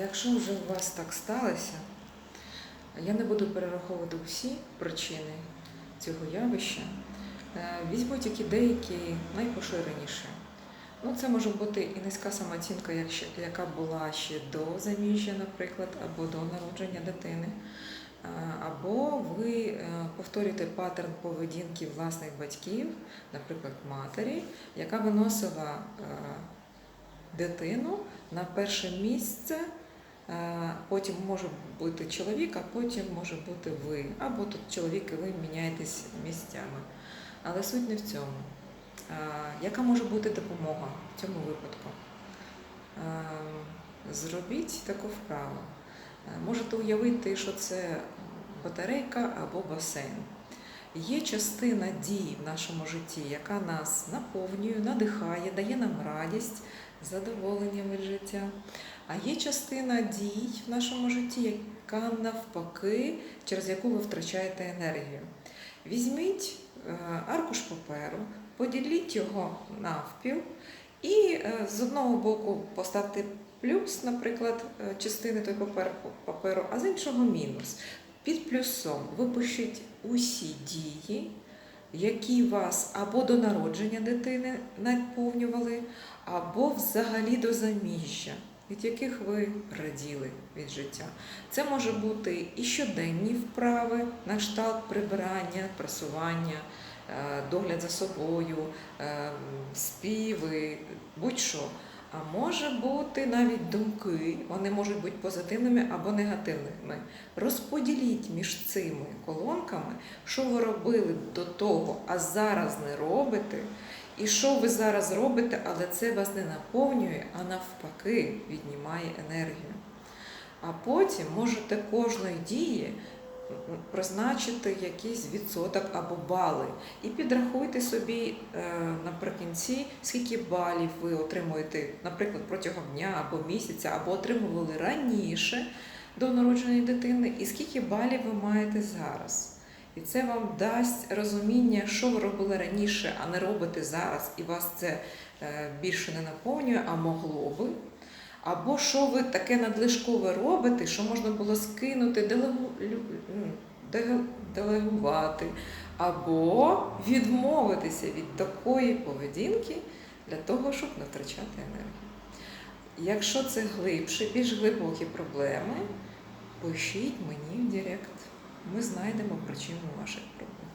Якщо вже у вас так сталося, я не буду перераховувати всі причини цього явища. Е, Візьмуть які деякі найпоширеніші. Ну, це може бути і низька самооцінка, яка була ще до заміжжя, наприклад, або до народження дитини. Е, Або ви е, повторюєте паттерн поведінки власних батьків, наприклад, матері, яка виносила дитину на перше місце. Потім може бути чоловік, а потім може бути ви. Або тут чоловік і ви міняєтесь місцями. Але суть не в цьому. Яка може бути допомога в цьому випадку? Зробіть таку вправу. Можете уявити, що це батарейка або басейн. Є частина дій в нашому житті, яка нас наповнює, надихає, дає нам радість, задоволення від життя. А є частина дій в нашому житті, яка навпаки, через яку ви втрачаєте енергію. Візьміть е, аркуш паперу, поділіть його навпіл і е, з одного боку поставте плюс, наприклад, е, частини той папер- паперу, а з іншого мінус. Під плюсом ви пишіть усі дії, які вас або до народження дитини наповнювали, або взагалі до заміжжя, від яких ви раділи від життя. Це може бути і щоденні вправи на кшталт прибирання, прасування, е, догляд за собою, е, співи, будь-що. А може бути навіть думки, вони можуть бути позитивними або негативними. Розподіліть між цими колонками, що ви робили до того, а зараз не робите, і що ви зараз робите, але це вас не наповнює, а навпаки віднімає енергію. А потім можете кожної дії призначити якийсь відсоток або бали. І підрахуйте собі е, наприкінці, скільки балів ви отримуєте, наприклад, протягом дня або місяця, або отримували раніше до народження дитини, і скільки балів ви маєте зараз. І це вам дасть розуміння, що ви робили раніше, а не робите зараз, і вас це е, більше не наповнює, а могло би. Або що ви таке надлишкове робите, що можна було скинути, деге- делегувати, або відмовитися від такої поведінки для того, щоб не втрачати енергію. Якщо це глибше, більш глибокі проблеми, пишіть мені в Директ ми знайдемо причину ваших проблем.